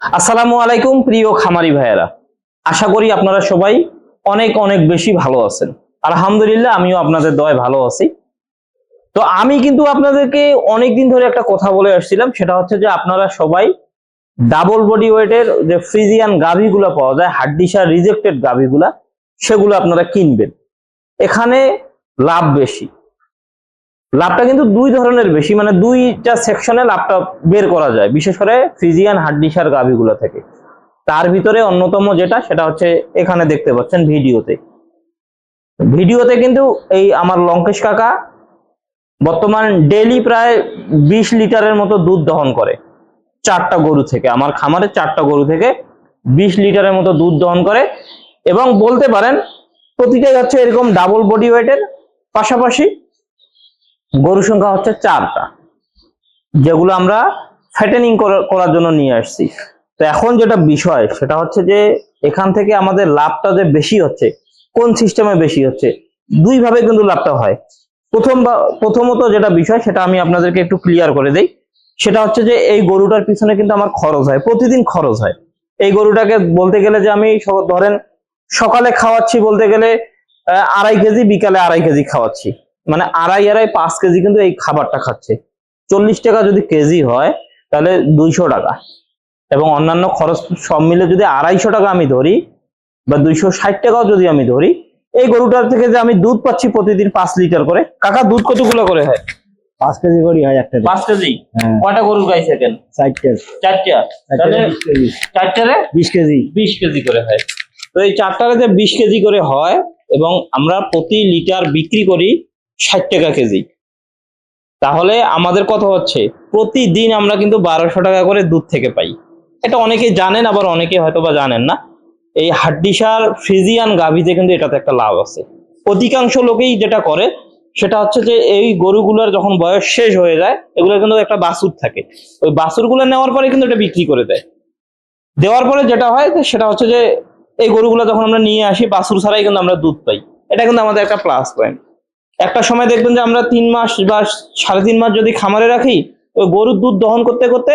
আসসালামু আলাইকুম, প্রিয় খামারি ভাইয়েরা। আশা করি আপনারা সবাই অনেক অনেক বেশি ভালো আছেন। আলহামদুলিল্লাহ, আমিও আপনাদের দয় ভালো আছি। তো আমি কিন্তু আপনাদেরকে অনেক দিন ধরে একটা কথা বলে আসছিলাম, সেটা হচ্ছে যে আপনারা সবাই ডাবল বডি ওয়েটের যে ফ্রিজিয়ান গাভিগুলো পাওয়া যায় হাড্ডিসার রিজেক্টেড গাভিগুলা, সেগুলো আপনারা কিনবেন। এখানে লাভ বেশি। লাভটা কিন্তু দুই ধরনের বেশি মানে দুইটা সেকশনে লাভটা বের করা যায়, বিশেষ করে ফ্রিজিয়ান হাড্ডিসার গাভিগুলো থেকে। তার ভিতরে অন্যতম যেটা, সেটা হচ্ছে এখানে দেখতে পাচ্ছেন ভিডিওতে। ভিডিওতে কিন্তু এই আমার লঙ্কেশ কাকা বর্তমান ডেলি প্রায় বিশ লিটারের মতো দুধ দহন করে। চারটা গরু থেকে, আমার খামারে চারটা গরু থেকে বিশ লিটারের মতো দুধ দহন করে। এবং বলতে পারেন, প্রতিটাই হচ্ছে এরকম ডাবল বডি ওয়েটের পাশাপাশি গরু সংখ্যা হচ্ছে চারটা, যেগুলো আমরা ফ্যাটেনিং করার জন্য নিয়ে আসছি। তো এখন যেটা বিষয়, সেটা হচ্ছে যে এখান থেকে আমাদের লাভটা যে বেশি হচ্ছে, কোন সিস্টেমে বেশি হচ্ছে দুই ভাবে কিন্তু লাভটা হয়। প্রথম বা, প্রথমত যেটা বিষয়, সেটা আমি আপনাদেরকে একটু ক্লিয়ার করে দেই। সেটা হচ্ছে যে এই গরুটার পিছনে কিন্তু আমার খরচ হয়, প্রতিদিন খরচ হয়। এই গরুটাকে বলতে গেলে যে আমি ধরেন সকালে খাওয়াচ্ছি বলতে গেলে আড়াই কেজি, বিকালে আড়াই কেজি খাওয়াচ্ছি। মানে আড়াই আড়াই পাঁচ কেজি কিন্তু এই খাবারটা খাচ্ছে। চল্লিশ টাকা যদি কেজি হয় তাহলে দুইশো টাকা। এবং অন্যান্য খরচ সব মিলে যদি আড়াইশো টাকা আমি ধরি বা দুইশো ষাট টাকাও যদি আমি ধরি এই গরুটার থেকে যে আমি দুধ পাচ্ছি প্রতিদিন পাঁচ লিটার করে কাকা দুধ কতগুলো করে হয়? পাঁচ কেজি করি হয় একটা পাঁচ কেজি? হ্যাঁ। কয়টা গরু গাই সেকেন্ড চারটে। বিশ কেজি। চারটারে বিশ কেজি। বিশ কেজি করে হয়। তো এই চারটারে যে বিশ কেজি করে হয় এবং আমরা প্রতি লিটার বিক্রি করি ষাট টাকা কেজি। তাহলে আমাদের কথা হচ্ছে, প্রতিদিন আমরা কিন্তু বারোশো টাকা করে দুধ থেকে পাই। এটা অনেকে জানেন, আবার অনেকে হয়তো বা জানেন না। এই হাড্ডিসার ফ্রিজিয়ান গাভিতে কিন্তু এটাতে একটা লাভ আছে। অধিকাংশ লোকেই যেটা করে, সেটা হচ্ছে যে এই গরুগুলোর যখন বয়স শেষ হয়ে যায় এগুলো কিন্তু একটা বাছুর থাকে। ওই বাছুরগুলো নেওয়ার পরে কিন্তু এটা বিক্রি করে দেয়। দেওয়ার পরে যেটা হয় সেটা হচ্ছে যে এই গরুগুলো যখন আমরা নিয়ে আসি বাসুর ছাড়াই কিন্তু আমরা দুধ পাই। এটা কিন্তু আমাদের একটা প্লাস পয়েন্ট একটা সময় দেখবেন যে আমরা তিন মাস বা সাড়ে তিন মাস যদি খামারে রাখি, ওই গরুর দুধ দহন করতে করতে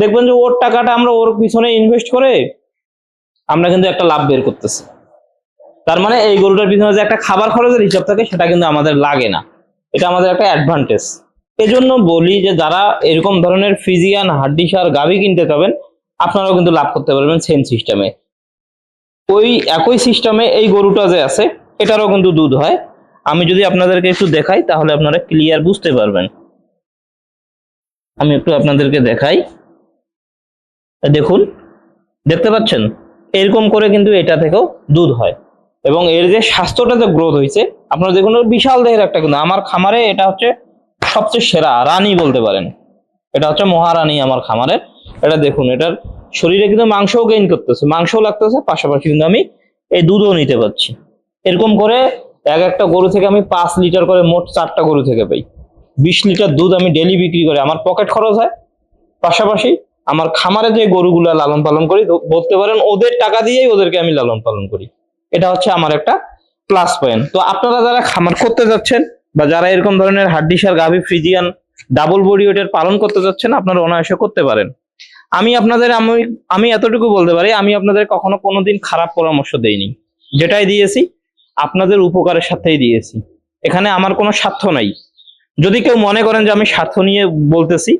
দেখবেন যে ওর টাকাটা আমরা ওর পিছনে ইনভেস্ট করে আমরা কিন্তু একটা লাভ বের করতেছি। তার মানে এই গরুটার পিছনে যে একটা খাবার খরচের হিসাব থাকে, সেটা কিন্তু আমাদের লাগে না। এটা আমাদের একটা অ্যাডভান্টেজ এজন্য বলি যে যারা এরকম ধরনের ফিজিয়ান হাড্ডিসার গাভি কিনতে পাবেন আপনারাও কিন্তু লাভ করতে পারবেন সেম সিস্টেমে ওই একই সিস্টেমে এই গরুটা যে আছে, এটারও কিন্তু দুধ হয়। আমি যদি আপনাদেরকে একটু দেখাই, তাহলে আপনারা ক্লিয়ার বুঝতে পারবেন। আমি একটু আপনাদেরকে দেখাই। দেখুন, দেখতে পাচ্ছেন? এরকম করে কিন্তু এটা থেকেও দুধ হয়। এবং এর যে স্বাস্থ্যটা যে গ্রোথ হয়েছে, আপনারা দেখুন বিশাল দেহের একটা কিন্তু। আমার খামারে এটা হচ্ছে সবচেয়ে সেরা রানী বলতে পারেন। এটা হচ্ছে মহারানী আমার খামারের। এটা দেখুন, এটার শরীরে কিন্তু মাংসও গেইন করতেছে। মাংসও লাগতেছে, পাশাপাশি কিন্তু আমি এই দুধও নিতে পারছি। এরকম করে এক একটা গরু থেকে আমি পাঁচ লিটার করে মোট চারটা গরু থেকে পাই। বিশ লিটার দুধ আমি ডেলি বিক্রি করে। আমার পকেট খরচ হয়। পাশাপাশি আমার খামারে যে গরুগুলো লালন পালন করি বলতে পারেন ওদের টাকা দিয়েই ওদেরকে আমি লালন পালন করি। এটা হচ্ছে আমার একটা প্লাস পয়েন্ট তো আপনারা যারা খামার করতে যাচ্ছেন বা যারা এরকম ধরনের হাড্ডিসার গাভি, ফ্রিজিয়ান ডাবল বডি ওয়েটের পালন করতে যাচ্ছেন, আপনারা অনায়াসে করতে পারেন। আমি আপনাদের, আমি আমি এতটুকু বলতে পারি, আমি আপনাদের কখনো কোনোদিন খারাপ পরামর্শ দেইনি। যেটাই দিয়েছি আপনাদের উপকারের সাথেই দিয়েছি। এখানে আমার কোনো স্বার্থ নাই। যদি কেউ মনে করেন যে আমি স্বার্থ নিয়ে বলতেছি,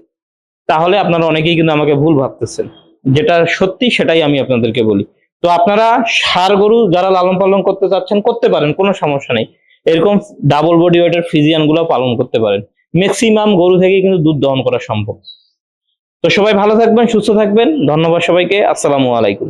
তাহলে আপনারা অনেকেই কিন্তু আমাকে ভুল ভাবতেছেন। যেটা সত্যি সেটাই আমি আপনাদেরকে বলি। তো আপনারা সার গরু যারা লালন পালন করতে চাচ্ছেন, করতে পারেন, কোনো সমস্যা নেই। এরকম ডাবল বডি ওয়েটের ফিজিয়ানগুলো পালন করতে পারেন। ম্যাক্সিমাম গরু থেকেই কিন্তু দুধ দহন করা সম্ভব। তো সবাই ভালো থাকবেন, সুস্থ থাকবেন। ধন্যবাদ সবাইকে। আসসালামু আলাইকুম।